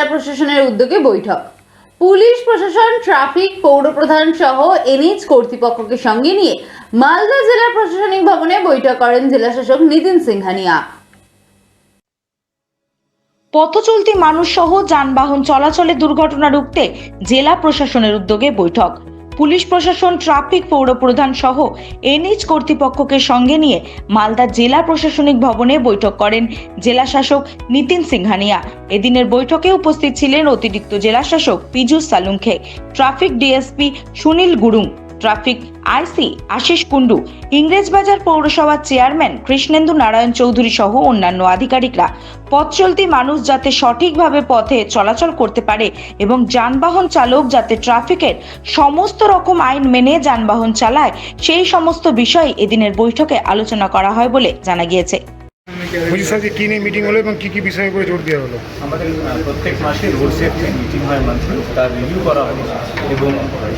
জেলা প্রশাসনের উদ্যোগে বৈঠক। পুলিশ প্রশাসন, ট্রাফিক, পৌর প্রধান সহ এনএইচ কর্তৃপক্ষকে সঙ্গে নিয়ে মালদা জেলা প্রশাসনিক ভবনে বৈঠক করেন জেলাশাসক নিতিন সিংহানিয়া। পথচলতি মানুষ সহ যানবাহন চলাচলে দুর্ঘটনা রুখতে জেলা প্রশাসনের উদ্যোগে বৈঠক। পুলিশ প্রশাসন, ট্রাফিক পৌর প্রধান সহ এনএইচ কর্তৃপক্ষকে সঙ্গে নিয়ে মালদা জেলা প্রশাসনিক ভবনে বৈঠক করেন জেলা শাসক নিতিন সিংহানিয়া। এদিনের বৈঠকে উপস্থিত ছিলেন অতিরিক্ত জেলা শাসক Piyush Salunkhe traffic DSP Sunil Gurung traffic IC Ashis Kundu Englishbazar পৌরসভার চেয়ারম্যান কৃষ্ণেন্দু নারায়ণ চৌধুরী সহ অন্যান্য আধিকারিকরা। পথ চলতি মানুষ যাতে সঠিকভাবে পথে চলাচল করতে পারে এবং যানবাহন চালক যাতে ট্রাফিকের সমস্ত রকম আইন মেনে যানবাহন চালায়, সেই সমস্ত বিষয় এদিনের বৈঠকে আলোচনা করা হয় বলে জানা গিয়েছে। বলছি স্যার যে কী নিয়ে মিটিং হলো এবং কী কী বিষয়ের উপরে জোর দেওয়া হলো? আমাদের প্রত্যেক মাসে রোড সেফটি মিটিং হয় মান্থলি তার রিভিউ করা হলো এবং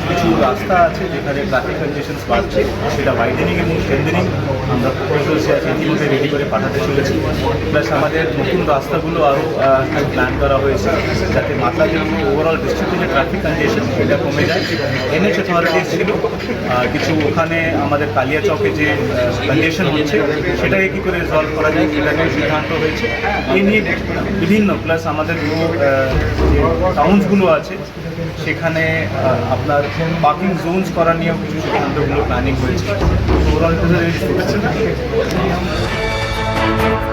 কিছু রাস্তা আছে যেখানে ট্রাফিক কন্ডিশনস বাড়ছে, সেটা ওয়াইডেনিং এবং সেন্ডেনিং আমরা প্রপোজালসে আছে ইতিমধ্যে রেডি করে পাঠাতে চলেছি। প্লাস আমাদের নতুন রাস্তাগুলো আরও প্ল্যান করা হয়েছে, যাতে মাথা যে ওভারঅল ডিস্ট্রিক্টে যে ট্রাফিক কন্ডিশন সেটা কমে যায়। এনএচ অথরিটিস ছিল কিছু ওখানে আমাদের কালিয়া চকে যে কন্ডিশন হচ্ছে, সেটাকে কী করে রিজলভ করা যায় সেটা নিয়ে সিদ্ধান্ত হয়েছে। এই নিয়ে বিভিন্ন প্লাস আমাদের যে টাউন্সগুলো আছে, সেখানে আপনার পার্কিং জোনস করা নিয়েও কিছু সিদ্ধান্তগুলো প্ল্যানিং হয়েছে। Overall Música